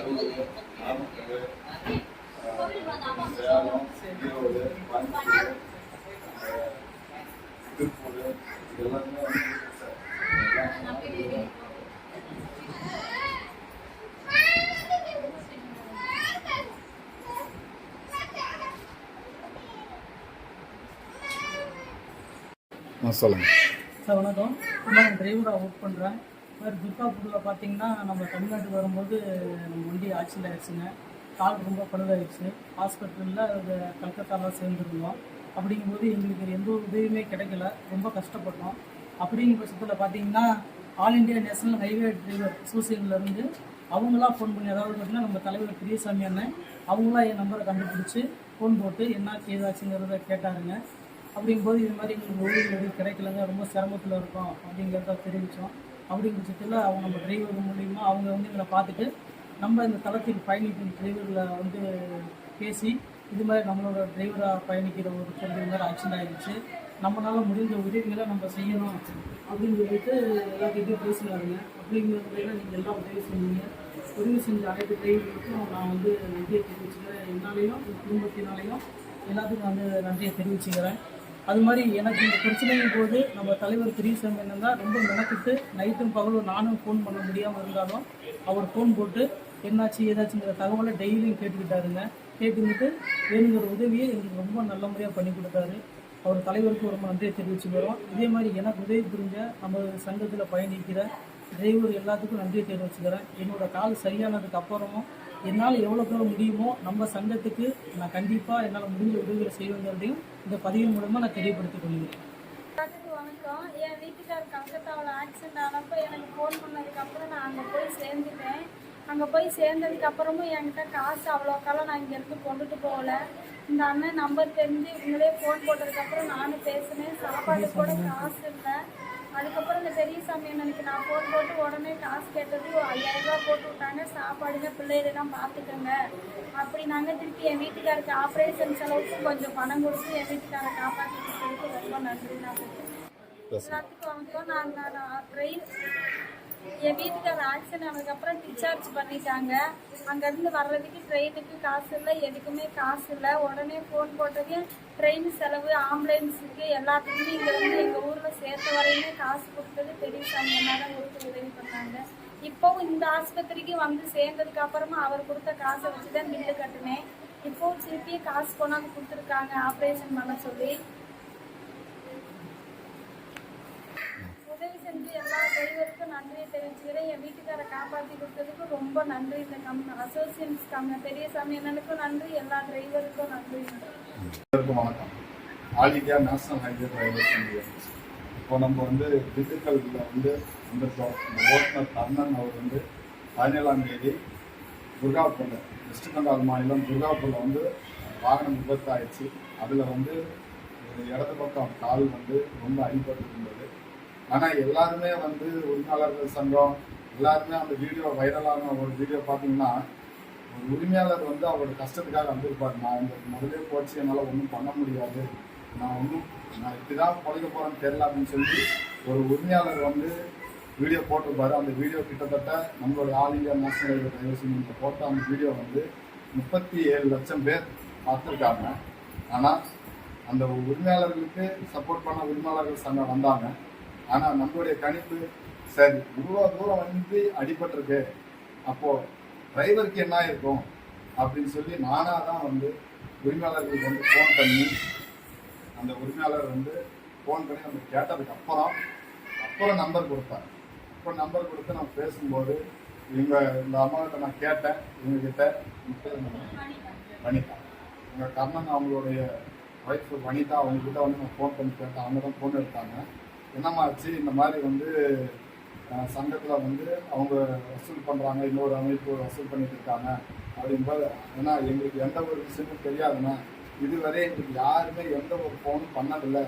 கரூர் நாமக்கல் சேலம் ஈரோடு கோயம்புத்தூர் திருப்பூர் எல்லாமே ஆ சொல்லுங்கள் சார் வணக்கம். நான் டிரைவராக ஒர்க் பண்ணுறேன் மாதிரி துர்காப்பூரில் பார்த்தீங்கன்னா நம்ம தமிழ்நாட்டுக்கு வரும்போது நம்ம வண்டி ஆக்சிடென்ட் ஆயிடுச்சுங்க. கால் ரொம்ப பழுதாயிடுச்சு. ஹாஸ்பிட்டலில் அது கல்கத்தாவில் சேர்ந்துருந்தோம். அப்படிங்கும்போது எங்களுக்கு எந்த ஒரு உதவியுமே கிடைக்கல. ரொம்ப கஷ்டப்பட்டோம். அப்படிங்கிற பட்சத்தில் பார்த்தீங்கன்னா all India national highway driver அசோசியேஷன்லேருந்து அவங்களாம் ஃபோன் பண்ணி அதாவது பார்த்தீங்கன்னா நம்ம தலைவர் பெரியசாமி அண்ணன் அவங்களாம் என் நம்பரை கண்டுபிடிச்சி ஃபோன் போட்டு என்ன ஏதாச்சுங்கிறத கேட்டாருங்க. அப்படிங்கும்போது இது மாதிரி எங்களுக்கு உதவி எதுவும் கிடைக்கலங்க. ரொம்ப சிரமத்தில் இருக்கோம் அப்படிங்கிறத தெரிவித்தோம் அப்படிங்கிற பட்சத்தில் அவங்க நம்ம டிரைவர் மூலியமாக அவங்க வந்து எங்களை பார்த்துட்டு நம்ம இந்த தளத்தில் பயணிக்கும் டிரைவரில் வந்து பேசி இது மாதிரி நம்மளோட டிரைவராக பயணிக்கிற ஒரு சொல்லி மாதிரி ஆக்சிடென்ட் ஆகிடுச்சு நம்மளால் முடிஞ்ச உதவிகளை நம்ம செய்யணும் அப்படின்னு சொல்லிட்டு எல்லாத்துக்கிட்டையும் பேசினாருங்க முறையில் நீங்கள் எல்லாம் உதவி செஞ்சீங்க. உதவி செஞ்ச அனைத்து டிரைவர்களுக்கும் நான் வந்து நன்றியை தெரிவிச்சுக்கிறேன். என்னாலையும் என் குடும்பத்தினாலையும் எல்லாத்துக்கும் வந்து நன்றியை தெரிவிச்சுக்கிறேன். அது மாதிரி எனக்கு இந்த பிரச்சனையின் போது நம்ம தலைவர் திரீசம் என்னன்னா ரொம்ப மெனக்கிட்டு நைட்டும் பகலும் நானும் ஃபோன் பண்ண முடியாமல் இருந்தாலும் அவர் ஃபோன் போட்டு என்னாச்சு ஏதாச்சுங்கிற தகவலை டெய்லியும் கேட்டுக்கிட்டாருங்க. கேட்டுக்கிட்டு வேணுங்கிற உதவியை எங்களுக்கு ரொம்ப நல்ல முறையாக பண்ணி கொடுத்தாரு. அவர் தலைவருக்கு ரொம்ப நன்றியை தெரிவிச்சுக்கிறோம். இதே மாதிரி எனக்கு உதவி புரிஞ்ச நம்ம சங்கத்தில் பயணிக்கிற டிரைவர் எல்லாத்துக்கும் நன்றியை தெரிவிச்சுக்கிறேன். என்னோட கால் சரியானதுக்கு அப்புறமும் என்னால் எவ்வளோ முடியுமோ நம்ம சங்கத்துக்கு நான் கண்டிப்பாக என்னால் முடிஞ்ச உதவிகளை செய்வேங்கிறதையும் இந்த பதிவு மூலமாக நான் தெரியப்படுத்திக் கொள்கிறேன். வணக்கம். என் வீட்டுக்கார் கல்கத்தாவில் ஆக்சிடென்ட் ஆனப்போ எனக்கு ஃபோன் பண்ணதுக்கப்புறம் நான் அங்கே போய் சேர்ந்துட்டேன். அங்கே போய் சேர்ந்ததுக்கு அப்புறமும் என்கிட்ட காசு அவ்வளோக்காலம் நான் இங்கேருந்து கொண்டுட்டு போகல. இந்த அண்ணன் நம்பர் தெரிஞ்சு இவங்களே ஃபோன் போட்டதுக்கப்புறம் நானும் பேசினேன். சாப்பாடு கூட காசு இல்லை. அதுக்கப்புறம் இந்த பெரியசாமி அண்ணனுக்கு நான் ஃபோன் போட்டு உடனே காசு கேட்டது ஐயாயிரம் ரூபாய் போட்டு விட்டாங்க சாப்பாடுங்க பிள்ளைகளெல்லாம் பார்த்துக்கோங்க. அப்படி நாங்கள் திருப்பி என் வீட்டுக்காருக்கு ஆப்ரேஷன் செலவுக்கு கொஞ்சம் பணம் கொடுத்து என் வீட்டுக்காரை காப்பாற்றி கொடுத்ததுக்கு ரொம்ப நன்றி நான் எல்லாத்துக்கும் நான் நான் ட்ரெயின் என் வீட்டுக்காரர் ஆக்சிடென்ட் ஆனதுக்கப்புறம் டிஸ்சார்ஜ் பண்ணிட்டாங்க. அங்கேருந்து வர்றதுக்கு ட்ரெயினுக்கு காசு இல்லை எதுக்குமே காசு இல்லை. உடனே ஃபோன் போட்டது ட்ரெயின் செலவு ஆம்புலன்ஸுக்கு எல்லாத்துக்குமே இங்கேருந்து எங்கள் ஊரில் சேர்த்த வரையுமே காசு கொடுத்தது பெரியசாமி என்ன கொடுத்து உதவி பண்ணாங்க. இப்போவும் இந்த ஆஸ்பத்திரிக்கு வந்து சேர்ந்ததுக்கு அப்புறமா அவர் கொடுத்த காசை வச்சு தான் பில்லு கட்டினேன். இப்போவும் திருப்பியும் காசு கொண்டாந்து கொடுத்துருக்காங்க ஆப்ரேஷன் பண்ண சொல்லி. உதவி செஞ்சு எல்லா பெரியவருக்கும் நன்றியை தெரிவிச்சுக்கிறேன். என் வீட்டுக்காரை காப்பாற்றி கொடுத்ததுக்கு ரொம்ப நன்றி. இந்த கம் அசோசியன்ஸ் கம் பெரியசாமி அண்ணனுக்கும் நன்றி. எல்லா டிரைவருக்கும் நன்றி. வணக்கம். All India national highway drivers இப்போ நம்ம வந்து திண்டுக்கல்ல வந்து இந்த ஓட்டுநர் கர்ணன் அவர் வந்து பதினேழாம் தேதி துர்காப்பூரில் வெஸ்ட் பெங்கால் மாநிலம் துர்காப்பூரில் வந்து வாகனம் விபத்தாயிடுச்சு. அதில் வந்து ஒரு இடது பக்கம் கால் வந்து ரொம்ப அடிபட்டு இருந்தது ஆனால் எல்லாருமே வந்து உரிமையாளர்கள் சங்கம் எல்லாருமே அந்த வீடியோ வைரலான ஒரு வீடியோ பார்த்தீங்கன்னா ஒரு உரிமையாளர் வந்து அவரோட கஷ்டத்துக்காக வந்திருப்பார். நான் இந்த முதலே போச்சு என்னால் ஒன்றும் பண்ண முடியாது. நான் ஒன்றும் நான் இப்படிதான் பழக போகிறேன்னு தெரியல அப்படின்னு சொல்லி ஒரு உரிமையாளர் வந்து வீடியோ போட்டிருப்பாரு. அந்த வீடியோ கிட்டத்தட்ட நம்மளோட ஆல் இந்தியா நேஷனல் டிரைவர்ஸ் போட்ட அந்த வீடியோ வந்து முப்பத்தி ஏழு லட்சம் பேர் பார்த்துருக்காங்க. ஆனால் அந்த உரிமையாளர்களுக்கு சப்போர்ட் பண்ண உரிமையாளர்கள் சங்கம் வந்தாங்க. ஆனால் நம்மளுடைய கணிப்பு சரி இவ்வளோ தூரம் வந்து அடிபட்டிருக்கு. அப்போ டிரைவருக்கு என்ன இருக்கும் அப்படின்னு சொல்லி நானாக தான் வந்து உரிமையாளர்களுக்கு வந்து ஃபோன் பண்ணி அந்த உரிமையாளர் வந்து ஃபோன் பண்ணி நம்ம கேட்டதுக்கு அப்புறம் அப்புறம் நம்பர் கொடுத்தார் இப்போ நம்பர் கொடுத்து நான் பேசும்போது இவங்க இந்த அமௌண்ட்டை நான் கேட்டேன் இவங்க கிட்ட வனிதா இவங்க கர்ணன் அவங்களுடைய ஒய்ஃப் வனிதா அவங்க கிட்ட வந்து நான் ஃபோன் பண்ணி கேட்டேன். அவங்க தான் ஃபோன் எடுத்தாங்க. என்னம்மா ஆச்சு? இந்த மாதிரி வந்து சங்கத்தில் வந்து அவங்க வசூல் பண்ணுறாங்க இன்னொரு அமைப்பு வசூல் பண்ணிட்டு இருக்காங்க அப்படிங்கும்போது ஏன்னா எங்களுக்கு எந்த ஒரு விஷயமும் தெரியாதுண்ணா. இதுவரை எங்களுக்கு யாருமே எந்த ஒரு ஃபோனும் பண்ணதில்லை.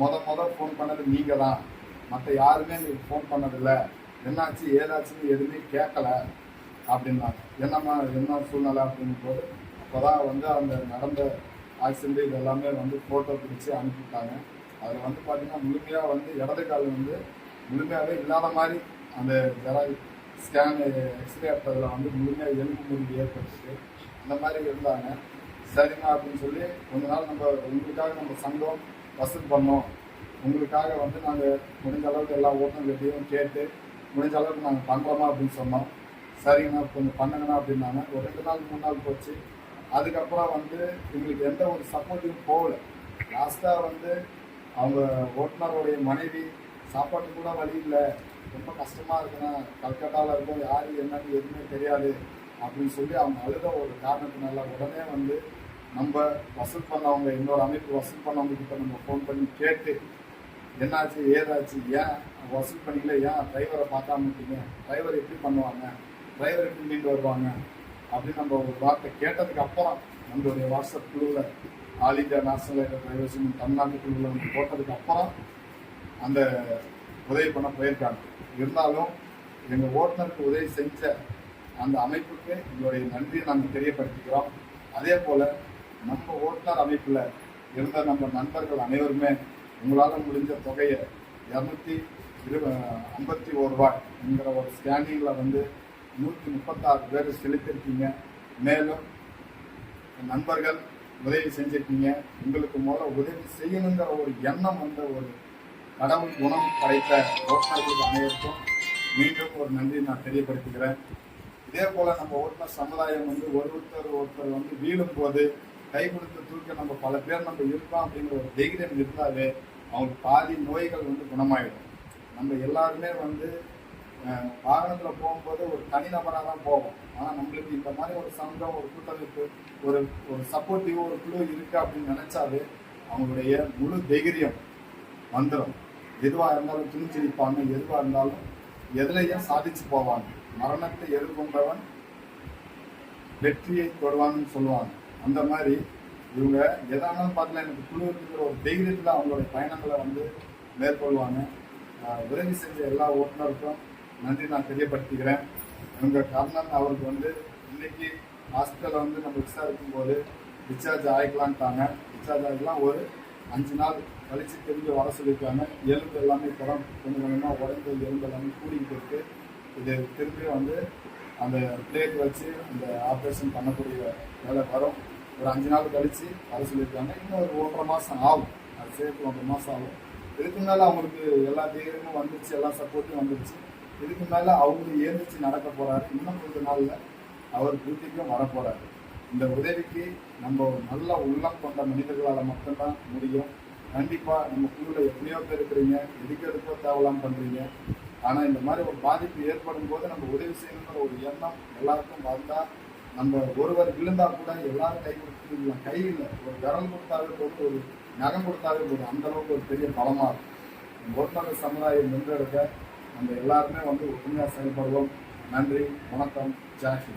முத முத ஃபோன் பண்ணது நீங்கள் தான் மற்ற யாருமே எங்களுக்கு ஃபோன் பண்ணதில்லை. என்னாச்சு ஏதாச்சுன்னு எதுவுமே கேட்கல அப்படின்னாங்க என்னம்மா என்ன சூழ்நிலை அப்படிங்கும் போது அப்போ தான் வந்து அந்த நடந்த ஆக்சிடென்ட் இது எல்லாமே வந்து ஃபோட்டோ பிடிச்சி அனுப்பிவிட்டாங்க. அதில் வந்து பார்த்தீங்கன்னா முழுமையாக வந்து இடது கால் வந்து முழுமையாகவே இல்லாத மாதிரி அந்த ஜெராய் ஸ்கேன் எக்ஸ்ரே எடுத்ததில் வந்து முழுமையாக எலும்பு முறிவு ஏற்பட்டுச்சு. அந்த மாதிரி இருந்தாங்க. சரிங்க அப்படின்னு சொல்லி கொஞ்ச நாள் நம்ம உங்களுக்காக நம்ம சங்கம் வசூல் பண்ணோம். உங்களுக்காக வந்து நாங்கள் முடிஞ்ச அளவுக்கு எல்லா ஓட்டுநர்கிட்டையும் கேட்டு முடிஞ்ச அளவுக்கு நாங்கள் பண்ணுறோமா அப்படின்னு சொன்னோம். சரிங்கண்ணா கொஞ்சம் பண்ணுங்கண்ணா அப்படின்னாங்க. ஒரு ரெண்டு நாள் மூணு நாள் போச்சு. அதுக்கப்புறம் வந்து எங்களுக்கு எந்த ஒரு சப்போர்ட்டும் போகலை. லாஸ்ட்டாக வந்து அவங்க ஓட்டுநருடைய மனைவி சாப்பாட்டு கூட வழி இல்லை. ரொம்ப கஷ்டமாக இருக்குன்னா கல்கட்டாவில் இருக்கோம். யார் என்னன்னு எதுவுமே தெரியாது அப்படின்னு சொல்லி அவங்க அழுத ஒரு காரணத்தினால உடனே வந்து நம்ம வசூல் பண்ணவங்க இன்னொரு அமைப்பு வசூல் பண்ணவங்க கிட்ட நம்ம ஃபோன் பண்ணி கேட்டு என்னாச்சு ஏதாச்சு ஏன் வசூல் பண்ணிக்கல ஏன் டிரைவரை பார்க்காம இருக்கீங்க? டிரைவர் எப்படி பண்ணுவாங்க? டிரைவர் எப்படி மீண்டு வருவாங்க? அப்படின்னு நம்ம ஒரு வார்த்தை கேட்டதுக்கு அப்புறம் நம்மளுடைய வாட்ஸ்அப் குழுவில் all India national life drivers தமிழ்நாட்டு குழுவில் வந்து போட்டதுக்கு அப்புறம் அந்த உதவி பண்ண போயிருக்காங்க. இருந்தாலும் எங்கள் ஓட்டுநருக்கு உதவி செஞ்ச அந்த அமைப்புக்கு எங்களுடைய நன்றியை நாங்கள் தெரியப்படுத்திக்கிறோம். அதே போல் நம்ம ஓட்டுநர் அமைப்பில் இருந்த நம்ம நண்பர்கள் அனைவருமே உங்களால் முடிஞ்ச தொகையை இரநூத்தி இரு ஐம்பத்தி ஒரு ரூபாய் என்கிற ஒரு ஸ்கேனிங்கில் வந்து நூற்றி முப்பத்தாறு பேர் செலுத்திருக்கீங்க மேலும் நண்பர்கள் உதவி செஞ்சிருக்கீங்க. உங்களுக்கு முதல்ல உதவி செய்யணுங்கிற ஒரு எண்ணம் வந்த ஒரு கடவுள் குணம் படைத்த ஓட்டுநர்கள் அனைவருக்கும் மீண்டும் ஒரு நன்றி நான் தெரியப்படுத்துகிறேன் இதே போல் நம்ம ஓட்டுநர் சமுதாயம் வந்து ஒருத்தர் ஒருத்தர் வந்து வீழும் போது கை கொடுத்து தூக்க நம்ம பல பேர் நம்ம இருக்கோம் அப்படிங்கிற ஒரு தைரியம் இருந்தாலே அவங்களுக்கு பாதி நோய்கள் வந்து குணமாயிடும். நம்ம எல்லாருமே வந்து வாகனத்தில் போகும்போது ஒரு தனிநபராக தான் போவோம். ஆனால் நம்மளுக்கு இந்த மாதிரி ஒரு சங்கம் ஒரு கூட்டமைப்பு ஒரு ஒரு சப்போர்ட்டிவ் ஒரு குழு இருக்கு அப்படின்னு நினச்சாலே அவங்களுடைய முழு தைரியம் வந்துடும் எதுவாக இருந்தாலும் துணிச்சலிப்பாங்க எதுவாக இருந்தாலும் எதுலையும் சாதிச்சு போவாங்க. மரணத்தை எதிர்கொண்டவன் வெற்றியை தொடுவாங்கன்னு சொல்லுவாங்க. அந்த மாதிரி இவங்க எதானாலும் பார்க்கல எனக்கு குழு இருக்கிற ஒரு தைரியத்தில் அவங்களுடைய பயணங்களை வந்து மேற்கொள்வாங்க. உதவி செஞ்ச எல்லா ஓட்டுநருக்கும் நன்றி நான் தெரியப்படுத்திக்கிறேன். இவங்க கர்ணன் அவருக்கு வந்து இன்னைக்கு ஹாஸ்பிட்டலில் வந்து நம்ம விசாரிக்கும் போது டிஸ்சார்ஜ் ஆகிக்கலான்ட்டாங்க டிஸ்சார்ஜ் ஆகிக்கலாம் ஒரு அஞ்சு நாள் கழிச்சு திரும்பி வர சொல்லியிருக்காங்க. எலும்பு எல்லாமே படம் கொஞ்சம் கொஞ்சமாக உடம்பு எலும்பு எல்லாமே கூடிக்கிட்டு இருக்கு. இது திரும்பி வந்து அந்த பிளேட் வச்சு அந்த ஆப்ரேஷன் பண்ணக்கூடிய வேலை வரும். ஒரு அஞ்சு நாள் கழிச்சு வர சொல்லியிருக்காங்க. இன்னும் ஒரு ஒன்றரை மாதம் ஆகும். அது சேர்த்து ஒன்றரை மாதம் ஆகும். இதுக்கு மேலே அவங்களுக்கு எல்லா தைரியமும் வந்துருச்சு எல்லா சப்போர்ட்டும் வந்துருச்சு இதுக்கு மேலே அவங்க ஏந்திரிச்சு நடக்க போறாரு. இன்னும் கொஞ்ச நாளில் அவர் பூர்த்திக்கும் வரப்போகிறாரு இந்த உதவிக்கு நம்ம ஒரு நல்ல உள்ளம் கொண்ட மனிதர்களால் மட்டும்தான் முடியும். கண்டிப்பா நம்ம குழுவில் எத்தனையோ பேர் இருக்கிறீங்க. எதுக்கு எதுக்கோ தேவலாம் பண்றீங்க. ஆனா இந்த மாதிரி ஒரு பாதிப்பு ஏற்படும் போது நம்ம உதவி செய்யணுங்கிற ஒரு எண்ணம் எல்லாருக்கும் வந்தா நம்ம ஒருவர் விழுந்தா கூட எல்லாரும் கை கொடுத்து கை இல்லை. ஒரு விரல் கொடுத்தாவே போது ஒரு நகம் கொடுத்தாவே போதும். அந்த அளவுக்கு ஒரு பெரிய பலமா இருக்கும். ஒருத்தர் சமுதாயம் நின்றெடுக்க நம்ம எல்லாருமே வந்து ஒற்றுமையாக செயல்படுவோம். நன்றி வணக்கம் ஜாக்கி